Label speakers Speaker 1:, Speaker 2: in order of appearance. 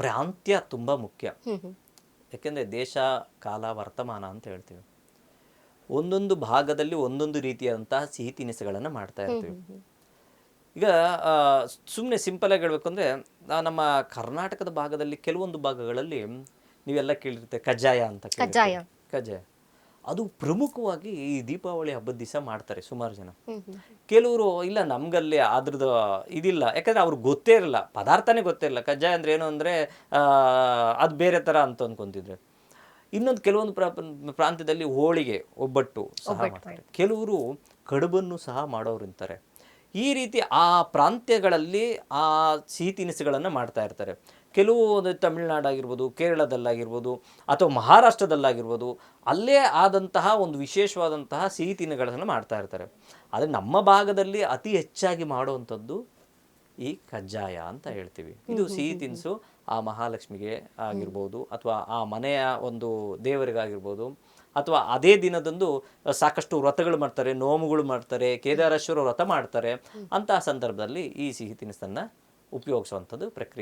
Speaker 1: ಪ್ರಾಂತ್ಯ ತುಂಬ ಮುಖ್ಯ. ಯಾಕೆಂದರೆ ದೇಶ ಕಾಲ ವರ್ತಮಾನ ಅಂತ ಹೇಳ್ತೀವಿ. ಒಂದೊಂದು ಭಾಗದಲ್ಲಿ ಒಂದೊಂದು ರೀತಿಯಾದಂತಹ ಸಿಹಿ ತಿನಿಸುಗಳನ್ನು ಮಾಡ್ತಾ ಇರ್ತೀವಿ. ಈಗ ಸುಮ್ಮನೆ ಸಿಂಪಲಾಗಿ ಹೇಳಬೇಕು ಅಂದರೆ ನಮ್ಮ ಕರ್ನಾಟಕದ ಭಾಗದಲ್ಲಿ ಕೆಲವೊಂದು ಭಾಗಗಳಲ್ಲಿ ನೀವೆಲ್ಲ ಕೇಳಿರುತ್ತೆ ಕಜ್ಜಾಯ ಅಂತ
Speaker 2: ಕಜ್ಜಾಯ.
Speaker 1: ಕಜ್ಜಾಯ. ಅದು ಪ್ರಮುಖವಾಗಿ ಈ ದೀಪಾವಳಿ ಹಬ್ಬದ ದಿವಸ ಮಾಡ್ತಾರೆ ಸುಮಾರು ಜನ. ಕೆಲವರು ಇಲ್ಲ ನಮ್ಗಲ್ಲಿ ಅದ್ರದ್ದು ಇದಿಲ್ಲ. ಯಾಕಂದ್ರೆ ಅವ್ರಿಗೆ ಗೊತ್ತೇ ಇರಲ್ಲ. ಪದಾರ್ಥನೇ ಗೊತ್ತೇ ಇರಲ್ಲ. ಕಜ್ಜಾಯ ಅಂದ್ರೆ ಏನು ಅಂದರೆ ಅದು ಬೇರೆ ಥರ ಅಂತ ಅಂದ್ಕೊಂತಿದ್ರೆ ಇನ್ನೊಂದು ಕೆಲವೊಂದು ಪ್ರಾ ಪ್ರಾಂತ್ಯದಲ್ಲಿ ಹೋಳಿಗೆ ಒಬ್ಬಟ್ಟು ಸಹ ಮಾಡ್ತಾರೆ. ಕೆಲವರು ಕಡುಬನ್ನು ಸಹ ಮಾಡೋರು ಇರ್ತಾರೆ ಈ ರೀತಿ ಆ ಪ್ರಾಂತ್ಯಗಳಲ್ಲಿ ಆ ಸಿಹಿ ತಿನಿಸುಗಳನ್ನು ಮಾಡ್ತಾ ಇರ್ತಾರೆ. ಕೆಲವು ಒಂದು ತಮಿಳುನಾಡಾಗಿರ್ಬೋದು ಕೇರಳದಲ್ಲಾಗಿರ್ಬೋದು ಅಥವಾ ಮಹಾರಾಷ್ಟ್ರದಲ್ಲಾಗಿರ್ಬೋದು ಅಲ್ಲೇ ಆದಂತಹ ಒಂದು ವಿಶೇಷವಾದಂತಹ ಸಿಹಿ ತಿನಿಸುಗಳನ್ನು ಮಾಡ್ತಾ ಇರ್ತಾರೆ. ಆದರೆ ನಮ್ಮ ಭಾಗದಲ್ಲಿ ಅತಿ ಹೆಚ್ಚಾಗಿ ಮಾಡುವಂಥದ್ದು ಈ ಕಜ್ಜಾಯ ಅಂತ ಹೇಳ್ತೀವಿ. ಇದು ಸಿಹಿ ತಿನಿಸು ಆ ಮಹಾಲಕ್ಷ್ಮಿಗೆ ಆಗಿರ್ಬೋದು ಅಥವಾ ಆ ಮನೆಯ ಒಂದು ದೇವರಿಗಾಗಿರ್ಬೋದು ಅಥವಾ ಅದೇ ದಿನದಂದು ಸಾಕಷ್ಟು ವ್ರತಗಳು ಮಾಡ್ತಾರೆ ನೋಮುಗಳು ಮಾಡ್ತಾರೆ, ಕೇದಾರೇಶ್ವರ ವ್ರತ ಮಾಡ್ತಾರೆ. ಅಂತಹ ಸಂದರ್ಭದಲ್ಲಿ ಈ ಸಿಹಿ ತಿನಿಸನ್ನು ಉಪಯೋಗಿಸುವಂಥದ್ದು ಪ್ರಕ್ರಿಯೆ.